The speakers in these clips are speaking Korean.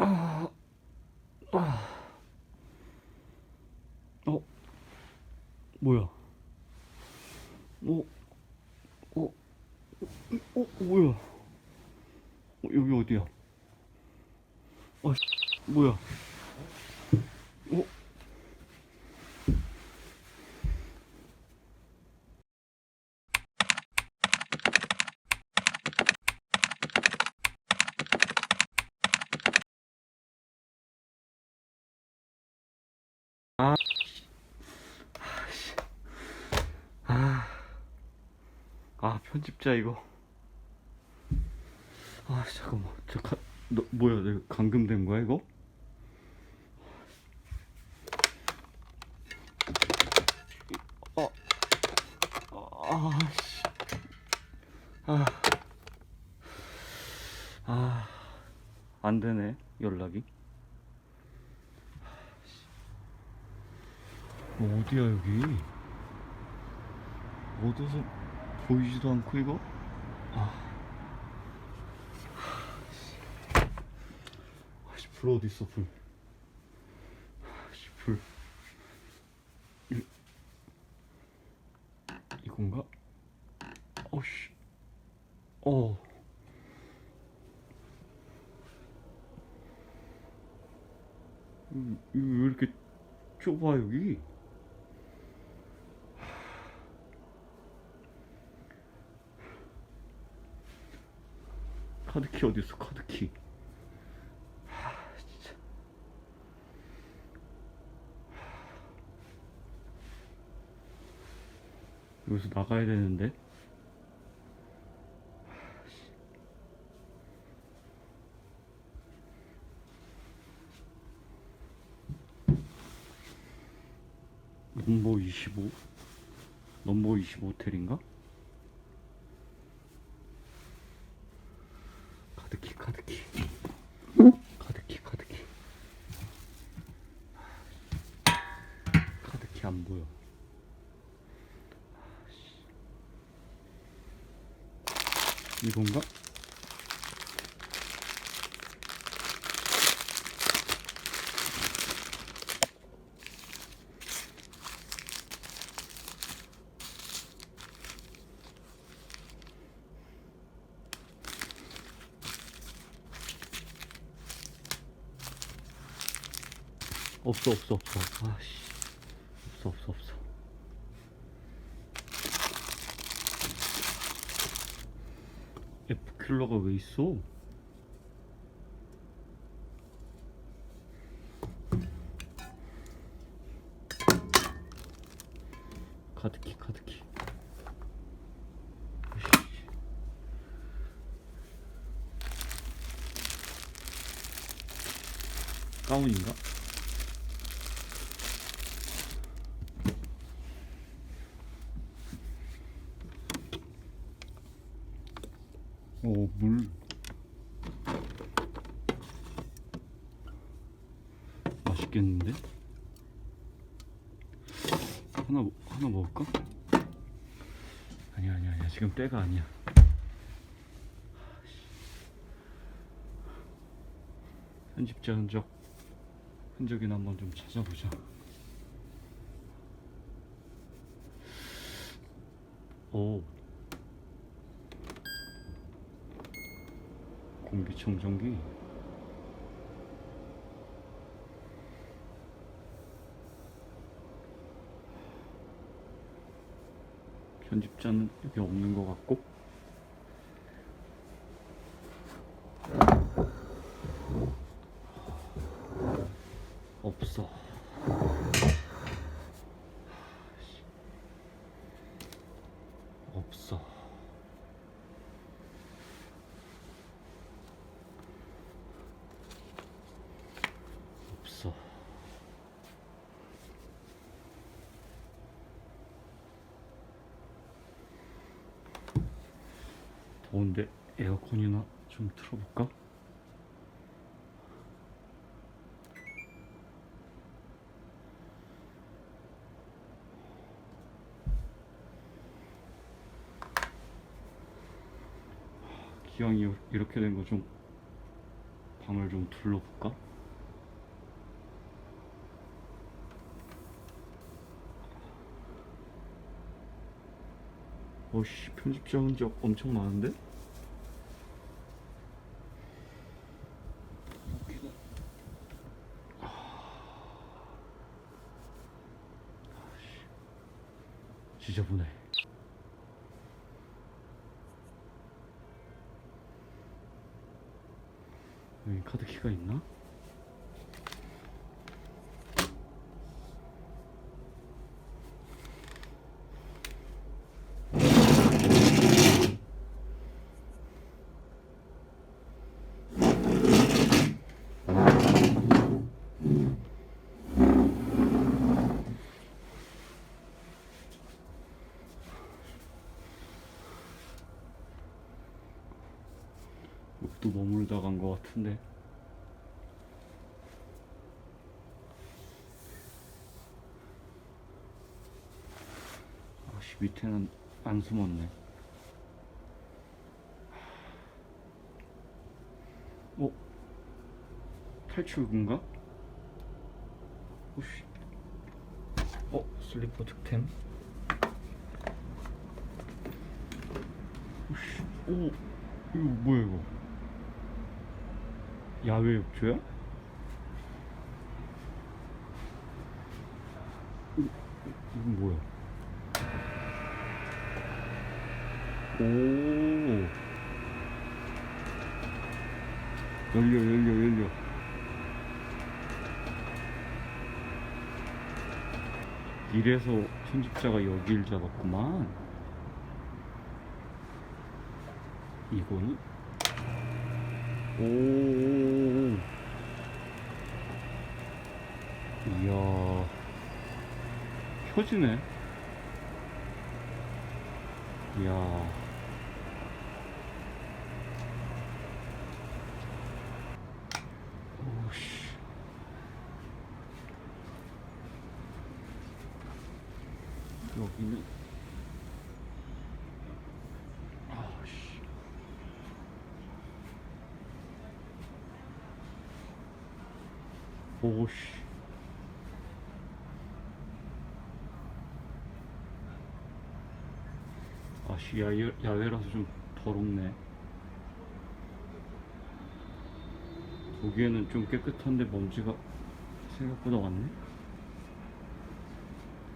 아, 아. 어, 뭐야? 어, 어, 어, 뭐야? 어, 여기 어디야? 아, 씨, 뭐야? 어? 아, 아, 아 편집자 이거. 아 잠깐만, 저 가, 너 뭐야? 내가 감금된 거야 이거? 어, 아, 씨, 아, 아, 안 되네 연락이. 어, 어디야 여기? 어디서 보이지도 않고 이거? 아, 아씨 불 어디 있어 불? 아씨 불. 이, 이건가? 어씨, 어. 이- 이거 왜 이렇게 좁아 여기? 카드키 어디 있어 카드키? 하 진짜. 여기서 나가야 되는데? 넘버 25 넘버 25 호텔인가? 카드키 카드키 카드키 카드키 카드키 안 보여 이건가? 없어 없어 없어. 아씨. 없어 없어 없어 F 킬러가 왜 있어? 카드키 아이씨. 가운인가? 오, 물. 맛있겠는데? 하나, 먹- 하나 먹을까? 아니야, 아니야, 아니야. 지금 때가 아니야. 편집자 흔적, 흔적이나 한번 좀 찾아보자. 오. 공기청정기. 편집자는 여기 없는 것 같고 없어 없어 없어. 더운데 에어컨이나 좀 틀어볼까? 기왕이 이렇게 된 거 좀 방을 좀 둘러볼까? 어씨 편집자 흔적 엄청 많은데? 지저분해 여기 카드 키가 있나? 또 머물다 간 것 같은데 아씨 밑에는 안 숨었네 어? 탈출구인가? 오씨 어? 슬리퍼 득템 오씨 오 이거 뭐야 이거 야외 욕조야? 이- 이건 뭐야? 오. 열려 열려 열려. 이래서 편집자가 여길 잡았구만. 이거는? 오 이야 펴지네. 이야. 오씨. 여기는. 아씨. 오씨 아씨 야외, 야외라서 좀 더럽네. 보기에는 좀 깨끗한데 먼지가 생각보다 많네?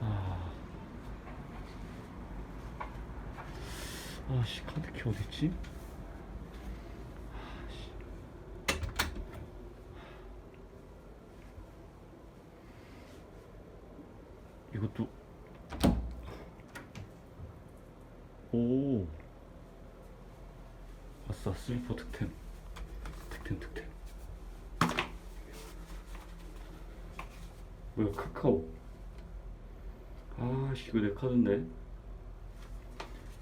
아. 아씨 카드키 어딨지? 아씨 이것도 오 아싸 슬리퍼 득템. 득템 득템. 뭐야 카카오. 아씨 이거 내 카드인데.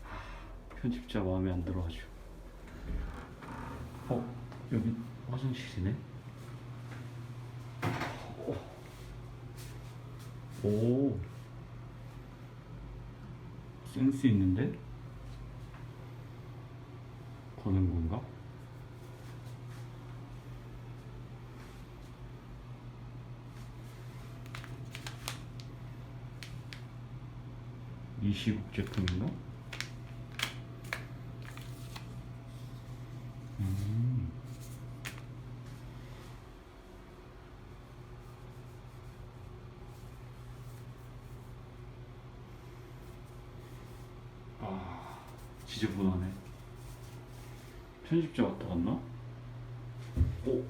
하, 편집자 마음에 안 들어 아주. 어 여기 화장실이네? 오. 센스 있는데 거는 건가? 이 시국 제품인가? 음. 아, 지저분하네. 편집자 왔다 갔나? 오,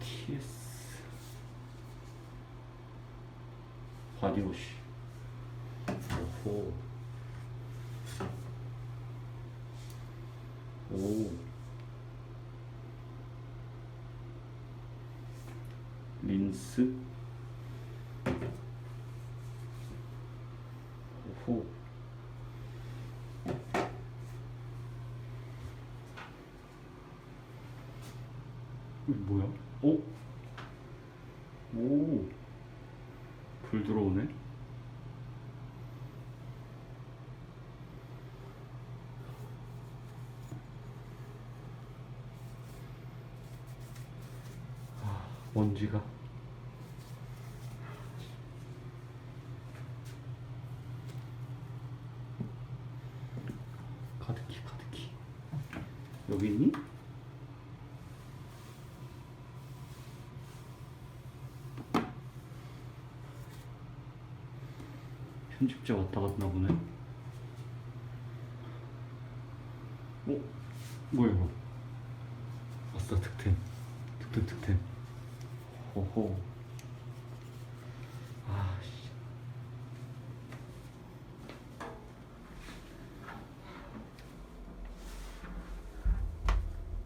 TS 바디워시. 오호. 오. 린스. 오호. 이거 뭐야? 오? 오. 불 들어오네. 먼지가. 카드키, 카드키. 여기 있니? 편집자 왔다 갔나 보네. 어? 뭐야 이거? 아싸 득템. 득템 득템. 호호. 아 씨.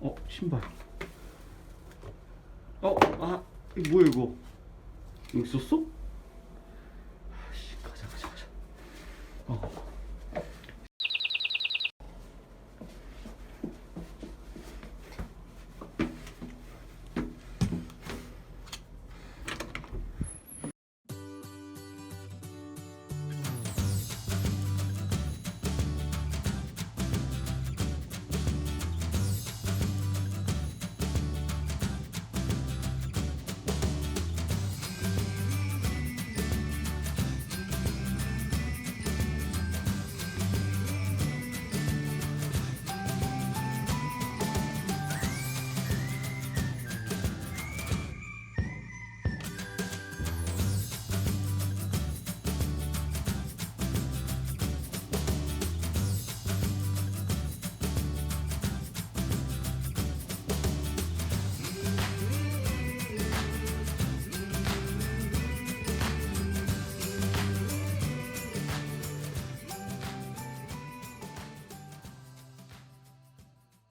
어 신발. 어, 아, 이거 뭐야 이거? 여기 있었어?